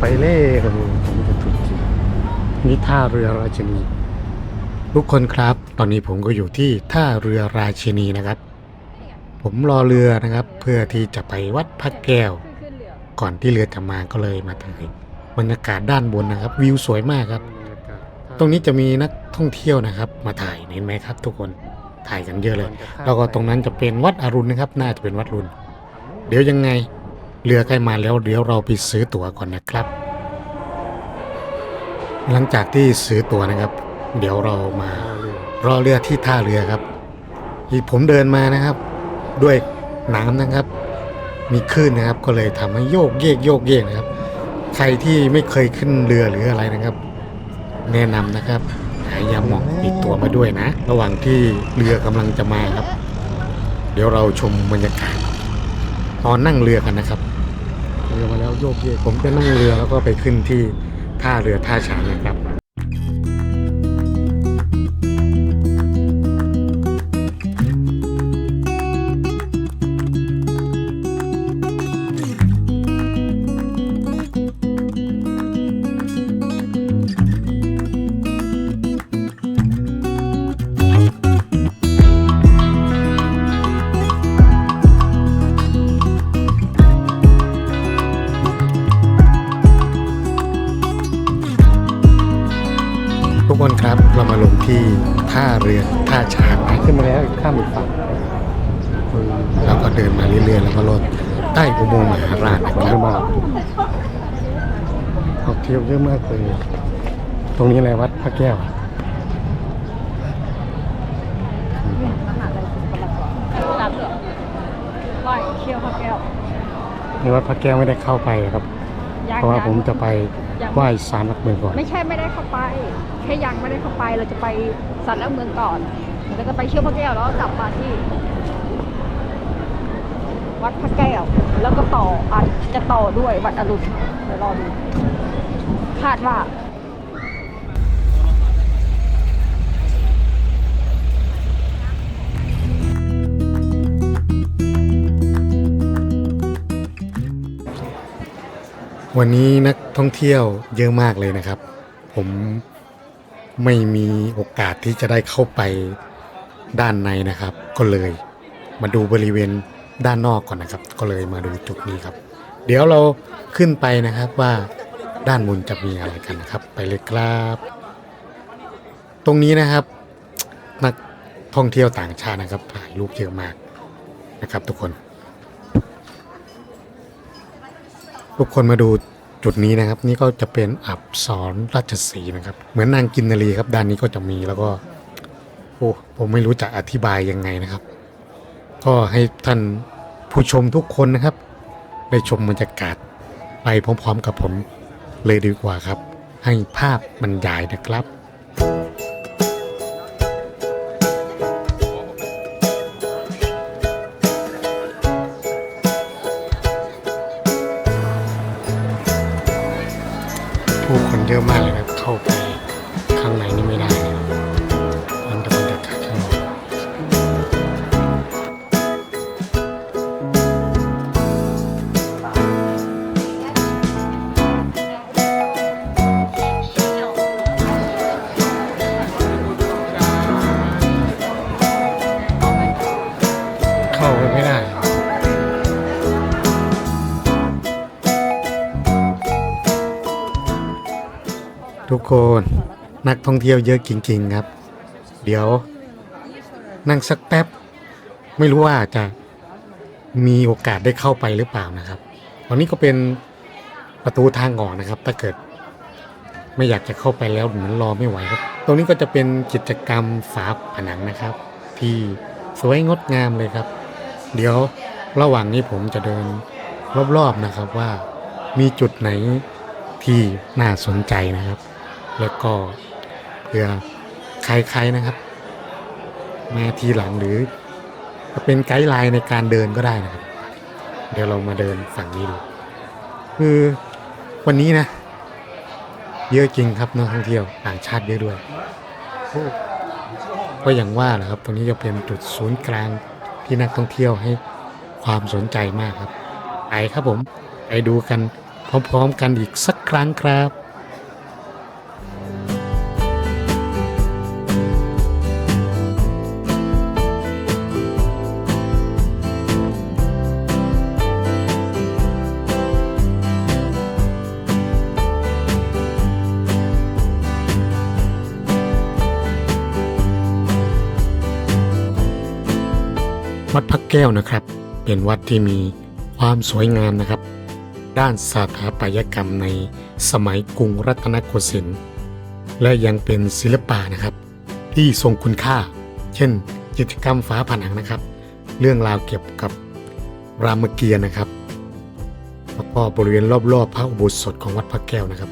ไปเล่ครับผมจะถูกจริงนี่ท่าเรือราชินี ทุกคนครับ ตอนนี้ผมก็อยู่ที่ท่าเรือราชินีนะครับ ผมรอเรือนะครับ เพื่อที่จะไปวัดพระแก้ว ก่อนที่เรือจะมาก็เลยมาถ่ายบรรยากาศด้านบนนะครับ วิวสวยมากครับ ตรงนี้จะมีนักท่องเที่ยวนะครับ มาถ่ายเห็นไหมครับ ทุกคนถ่ายกันเยอะเลย แล้วก็ตรงนั้นจะเป็นวัดอรุณนะครับ น่าจะเป็นวัดอรุณ เดี๋ยวยังไง เรือใกล้มาแล้วเดี๋ยวเราไปซื้อตั๋วก่อนนะครับ หลังจากที่ซื้อตั๋วนะครับ เดี๋ยวเรามารอเรือที่ท่าเรือครับที่ผมเดินมานะครับ ด้วยน้ำนะครับ มีคลื่นนะครับ ก็เลยทำให้โยกเยกโยกเยกนะครับ ใครที่ไม่เคยขึ้นเรือหรืออะไรนะครับ แนะนำนะครับหายาหมองติดตัวมาด้วยนะ ระหว่างที่เรือกำลังจะมาครับ เดี๋ยวเราชมบรรยากาศ ตอนนั่งเรือกันนะครับเรือมาแล้วโยกเยกผมจะนั่งเรือแล้วก็ไปขึ้นที่ท่าเรือท่าฉางนะครับ ที่ท่าเรือท่าช้างนะขึ้นมาแล้วข้ามอีกฝั่งเราก็เดินมาเรื่อยๆแล้วก็ลดใต้อุโมงค์มหาราชนะครับออกเที่ยวเยอะมากเลยตรงนี้อะไรวัดพระแก้วอะมหาลัยศิลปากรรับเหรอไหวเชี่ยวพระแก้วนี่วัดพระแก้วไม่ได้เข้าไปครับยัง เพราะว่ายังผมจะไปยังไหว้ศาลหลักเมืองก่อน ไม่ใช่ไม่ได้เข้าไป แค่ยังไม่ได้เข้าไปเราจะไปสัตว์แล้วเมืองก่อนแล้วก็ไปเชี่ยวพระแก้วแล้วก็กลับมาที่วัดพระแก้ว แล้วก็ต่ออาจจะต่อด้วยวัดอรุณเดี๋ยวรอดูคาดว่า วันนี้นักท่องเที่ยวเยอะมากเลยนะครับ ผมไม่มีโอกาสที่จะได้เข้าไปด้านในนะครับ ก็เลย มาดูบริเวณด้านนอกก่อนนะครับ ก็เลยมาดูจุดนี้ครับ เดี๋ยวเราขึ้นไปนะครับว่าด้านบนจะมีอะไรกันนะครับ ไปเลยครับ ตรงนี้นะครับ นักท่องเที่ยวต่างชาตินะครับถ่ายรูปเยอะมากนะครับ ทุกคน ทุกคนมาดูจุดนี้นะครับ นี่ก็จะเป็นอับสรราชสีนะครับ เหมือนนางกินนารีครับด้านนี้ก็จะมีแล้วก็โอ้ผมไม่รู้จะอธิบายยังไงนะครับ ก็ให้ท่านผู้ชมทุกคนนะครับ ได้ชมบรรยากาศไปพร้อมๆกับผมเลยดีกว่าครับ ให้ภาพบรรยายนะครับผู้ คนนักท่องเที่ยวเยอะจริง ๆ ครับ เดี๋ยวนั่งสักแป๊บ ไม่รู้ว่าจะมีโอกาสได้เข้าไปหรือเปล่านะครับตอนนี้ก็เป็นประตูทางออกนะครับ ถ้าเกิด ไม่อยากจะเข้าไปแล้วเหมือนรอไม่ไหวครับ ตรงนี้ก็จะเป็นกิจกรรมฝาผนังนะครับ ที่สวยงดงามเลยครับ เดี๋ยวระหว่างนี้ผมจะเดินรอบๆนะครับว่ามีจุดไหนที่น่าสนใจนะครับ แล้วก็เพื่อใครๆนะครับ มาทีหลังหรือจะเป็นไกด์ไลน์ในการเดินก็ได้นะครับ เดี๋ยวเรามาเดินฝั่งนี้ดูคือวันนี้นะ เยอะจริงครับนักท่องเที่ยวต่างชาติเยอะด้วยก็อย่างว่าแหละครับ ตรงนี้จะเป็นจุดศูนย์กลางที่นักท่องเที่ยวให้ความสนใจมากครับไปครับผม ไปดูกันพร้อมๆกันอีกสักครั้งครับ วัดพระแก้วนะครับ เป็นวัดที่มีความสวยงามนะครับ ด้านสถาปัตยกรรมในสมัยกรุงรัตนโกสินทร์และยังเป็นศิลปะนะครับ ที่ทรงคุณค่า เช่นกิจกรรมฝาผนังนะครับ เรื่องราวเกี่ยวกับรามเกียรติ์นะครับแล้วก็บริเวณรอบๆพระอุโบสถของวัดพระแก้วนะครับ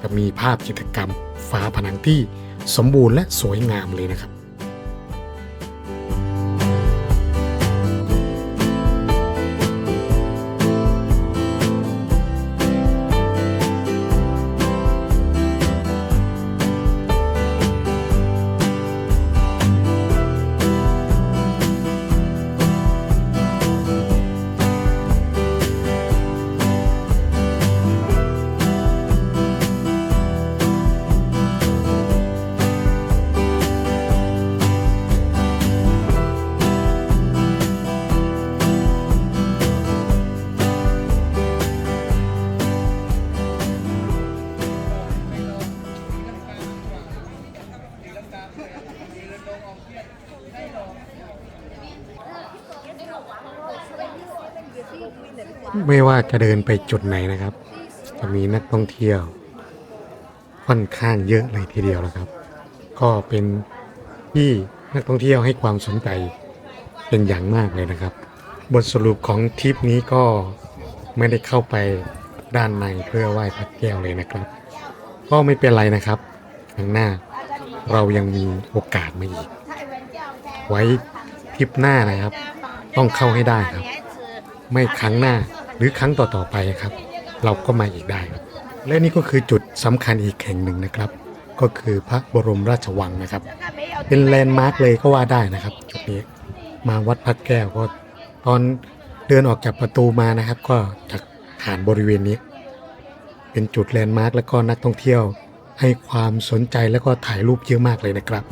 จะมีภาพจิตรกรรมฝาผนังที่สมบูรณ์และสวยงามเลยนะครับ ไม่ว่าจะเดินไปจุดไหนนะครับ จะมีนักท่องเที่ยว ค่อนข้างเยอะเลยทีเดียวนะครับ ก็เป็นที่นักท่องเที่ยวให้ความสนใจเป็นอย่างมากเลยนะครับ บทสรุปของทริปนี้ก็ไม่ได้เข้าไปด้านในเพื่อไหว้พระแก้วเลยนะครับ ก็ไม่เป็นไรนะครับครั้งหน้าเรายังมีโอกาสมาอีก ไว้ทริปหน้านะครับ ต้องเข้าให้ได้ครับ ไม่ครั้งหน้าหรือครั้งต่อๆไปครับ เราก็มาอีกได้ครับ และนี่ก็คือจุดสำคัญอีกแห่งหนึ่งนะครับ ก็คือพระบรมราชวังนะครับ เป็นแลนด์มาร์กเลยก็ว่าได้นะครับจุดนี้มาวัดพระแก้วก็ตอนเดินออกจากประตูมานะครับ ก็จะผ่านบริเวณนี้ เป็นจุดแลนด์มาร์กแล้วก็นักท่องเที่ยวให้ความสนใจแล้วก็ถ่ายรูปเยอะมากเลยนะครับ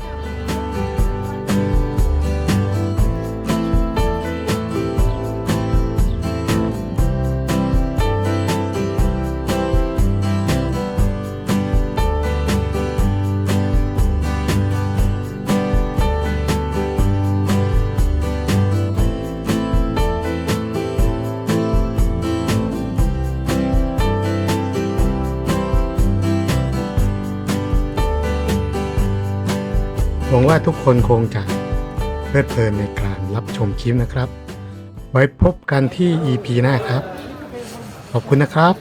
หวังว่าทุกคนคงจะเพลิดเพลินในการรับชมคลิปนะครับ ไว้พบกันที่ EP หน้าครับ ขอบคุณนะครับ